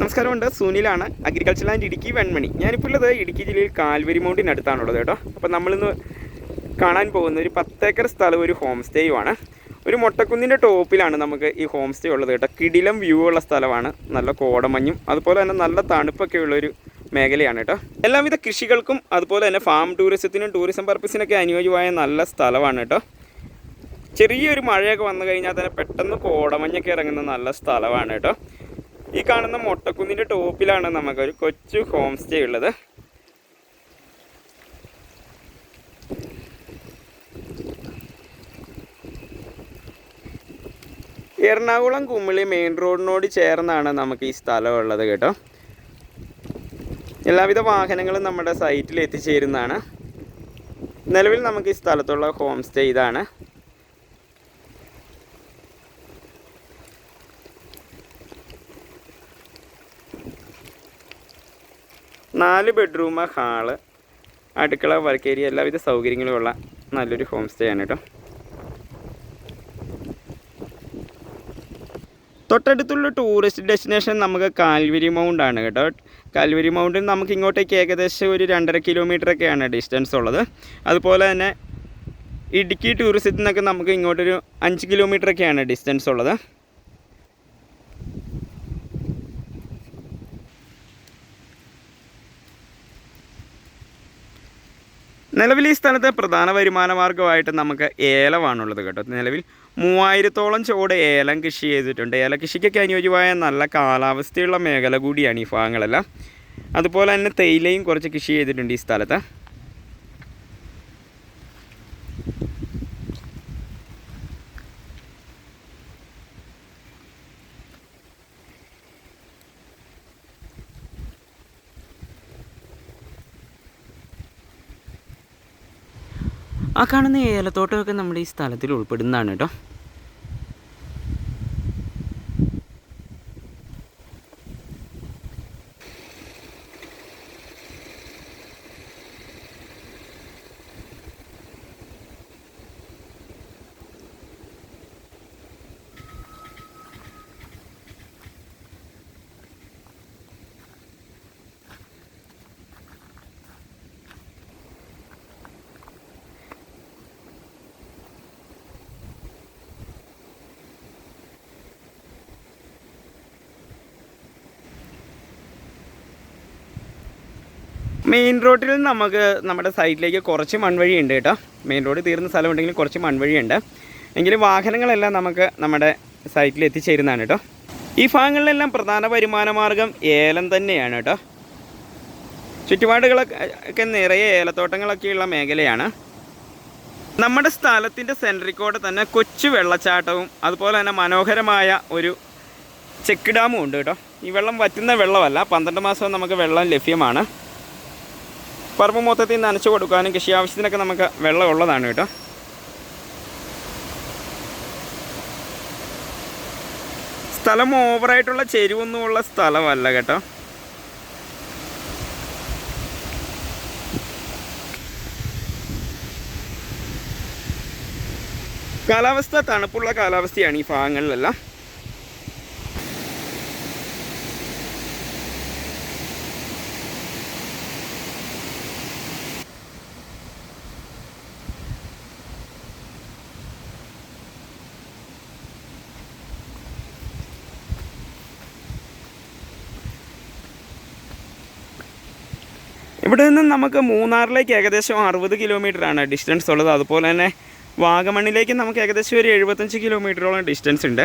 നമസ്കാരമുണ്ട്. സുനിലാണ് agriculture and Idukki Venmani. ഞാനിപ്പോൾ ഉള്ളത് ഇടുക്കി ജില്ലയിൽ കാൽവരി മൗണ്ടിനടുത്താണുള്ളത് കേട്ടോ. അപ്പോൾ നമ്മളിന്ന് കാണാൻ പോകുന്ന ഒരു പത്തേക്കർ സ്ഥലം ഒരു ഹോം സ്റ്റേയുമാണ് ഒരു മൊട്ടക്കുന്നിന്റെ ടോപ്പിലാണ് നമുക്ക് ഈ ഹോം സ്റ്റേ ഉള്ളത് കേട്ടോ. കിടിലം വ്യൂ ഉള്ള സ്ഥലമാണ്. നല്ല കോടമഞ്ഞും അതുപോലെ തന്നെ നല്ല തണുപ്പൊക്കെ ഉള്ളൊരു മേഖലയാണ് കേട്ടോ. എല്ലാവിധ കൃഷികൾക്കും അതുപോലെ തന്നെ ഫാം ടൂറിസത്തിനും ടൂറിസം പർപ്പസിനൊക്കെ അനുയോജ്യമായ നല്ല സ്ഥലമാണ് കേട്ടോ. ചെറിയൊരു മഴയൊക്കെ വന്നു കഴിഞ്ഞാൽ തന്നെ പെട്ടെന്ന് കോടമഞ്ഞൊക്കെ ഇറങ്ങുന്ന നല്ല സ്ഥലമാണ് കേട്ടോ. ഈ കാണുന്ന മൊട്ടക്കുന്നിന്റെ ടോപ്പിലാണ് നമുക്കൊരു കൊച്ചു ഹോം സ്റ്റേ ഉള്ളത്. എറണാകുളം കുമിളി മെയിൻ റോഡിനോട് ചേർന്നാണ് നമുക്ക് ഈ സ്ഥലം ഉള്ളത് കേട്ടോ. എല്ലാവിധ വാഹനങ്ങളും നമ്മുടെ സൈറ്റിൽ എത്തിച്ചേരുന്നതാണ്. നിലവിൽ നമുക്ക് ഈ സ്ഥലത്തുള്ള ഹോം സ്റ്റേ ഇതാണ്. നാല് ബെഡ്റൂം ഹാൾ അടുക്കള വർക്ക് ഏരിയ എല്ലാവിധ സൗകര്യങ്ങളുമുള്ള നല്ലൊരു ഹോം സ്റ്റേ ആണ് കേട്ടോ തൊട്ടടുത്തുള്ള ടൂറിസ്റ്റ് ഡെസ്റ്റിനേഷൻ നമുക്ക് കാൽവരി മൗണ്ട് ആണ് കേട്ടോ. കാൽവരി മൗണ്ടിൽ നമുക്ക് ഇങ്ങോട്ടേക്ക് ഏകദേശം ഒരു രണ്ടര കിലോമീറ്റർ ഒക്കെയാണ് ഡിസ്റ്റൻസ് ഉള്ളത്. അതുപോലെ തന്നെ ഇടുക്കി ടൂറിസത്തിൽ നിന്നൊക്കെ നമുക്ക് ഇങ്ങോട്ടൊരു അഞ്ച് കിലോമീറ്റർ ഒക്കെയാണ് ഡിസ്റ്റൻസ് ഉള്ളത്. നിലവിൽ ഈ സ്ഥലത്ത് പ്രധാന വരുമാന മാർഗമായിട്ട് നമുക്ക് ഏലമാണുള്ളത് കേട്ടോ. നിലവിൽ മൂവായിരത്തോളം ചോട് ഏലം കൃഷി ചെയ്തിട്ടുണ്ട്. ഏല കൃഷിക്കൊക്കെ അനുയോജ്യമായ നല്ല കാലാവസ്ഥയുള്ള മേഖല കൂടിയാണ് ഈ ഭാഗങ്ങളെല്ലാം. അതുപോലെ തന്നെ തേയിലയും കുറച്ച് കൃഷി ചെയ്തിട്ടുണ്ട് ഈ സ്ഥലത്ത്. ആ കാണുന്ന ഏലത്തോട്ടമൊക്കെ നമ്മുടെ ഈ സ്ഥലത്തിൽ ഉൾപ്പെടുന്നതാണ് കേട്ടോ. മെയിൻ റോഡിൽ നമുക്ക് നമ്മുടെ സൈഡിലേക്ക് കുറച്ച് മൺവഴി ഉണ്ട് കേട്ടോ. മെയിൻ റോഡ് തീർന്ന സ്ഥലമുണ്ടെങ്കിൽ കുറച്ച് മൺവഴിയുണ്ട്. എങ്കിലും വാഹനങ്ങളെല്ലാം നമുക്ക് നമ്മുടെ സൈറ്റിൽ എത്തിച്ചേരുന്നതാണ് കേട്ടോ. ഈ ഭാഗങ്ങളിലെല്ലാം പ്രധാന വരുമാന മാർഗം ഏലം തന്നെയാണ് കേട്ടോ. ചുറ്റുപാടുകളൊക്കെ നിറയെ ഏലത്തോട്ടങ്ങളൊക്കെയുള്ള മേഖലയാണ്. നമ്മുടെ സ്ഥലത്തിന്റെ സെൻട്രിൽ കൂടെ തന്നെ കൊച്ചു വെള്ളച്ചാട്ടവും അതുപോലെ തന്നെ മനോഹരമായ ഒരു ചെക്ക് ഡാമും ഉണ്ട് കേട്ടോ. ഈ വെള്ളം വറ്റുന്ന വെള്ളമല്ല പന്ത്രണ്ട് മാസം നമുക്ക് വെള്ളം ലഭ്യമാണ്. പറമ്പ് മൊത്തത്തിൽ നനച്ചു കൊടുക്കാനും കൃഷി ആവശ്യത്തിനൊക്കെ നമുക്ക് വെള്ളം ഉള്ളതാണ് കേട്ടോ. സ്ഥലം ഓവറായിട്ടുള്ള ചെരുവൊന്നുമുള്ള സ്ഥലമല്ല കേട്ടോ. കാലാവസ്ഥ തണുപ്പുള്ള കാലാവസ്ഥയാണ് ഈ ഭാഗങ്ങളിലെല്ലാം. ഇവിടെ നിന്ന് നമുക്ക് മൂന്നാറിലേക്ക് ഏകദേശം അറുപത് ആണ് ഡിസ്റ്റൻസ് ഉള്ളത്. അതുപോലെ തന്നെ വാഗമണ്ണിലേക്ക് നമുക്ക് ഏകദേശം ഒരു എഴുപത്തഞ്ച് കിലോമീറ്ററോളം ഡിസ്റ്റൻസ് ഉണ്ട്.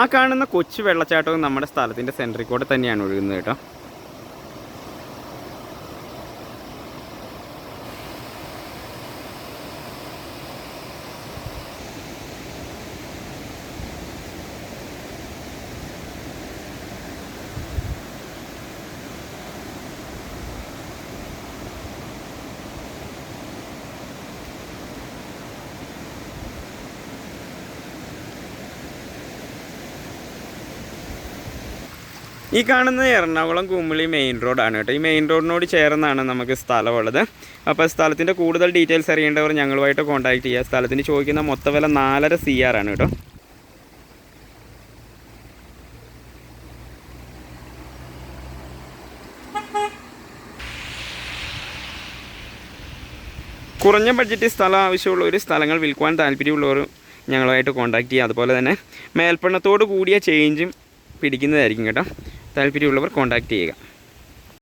ആ കാണുന്ന കൊച്ചു വെള്ളച്ചാട്ടവും നമ്മുടെ സ്ഥലത്തിന്റെ സെൻട്രിൽ കൂടെ തന്നെയാണ് ഒഴുകുന്നത് കേട്ടോ. ഈ കാണുന്നത് എറണാകുളം കുമിളി മെയിൻ റോഡാണ് കേട്ടോ. ഈ മെയിൻ റോഡിനോട് ചേർന്നാണ് നമുക്ക് സ്ഥലമുള്ളത്. അപ്പോൾ സ്ഥലത്തിന്റെ കൂടുതൽ ഡീറ്റെയിൽസ് അറിയേണ്ടവർ ഞങ്ങളുമായിട്ട് കോൺടാക്ട് ചെയ്യുക സ്ഥലത്തിന് ചോദിക്കുന്ന മൊത്ത വില നാലര സി ആർ ആണ് കേട്ടോ. കുറഞ്ഞ ബഡ്ജറ്റ് സ്ഥലം ആവശ്യമുള്ളവർ സ്ഥലങ്ങൾ വിൽക്കുവാൻ താല്പര്യമുള്ളവർ ഞങ്ങളുമായിട്ട് കോൺടാക്ട് ചെയ്യുക അതുപോലെ തന്നെ മേൽപ്പണ്ണത്തോട് കൂടിയ ചേഞ്ചും പിടിക്കുന്നതായിരിക്കും കേട്ടോ. താല്പര്യമുള്ളവർ കോൺടാക്ട് ചെയ്യുക.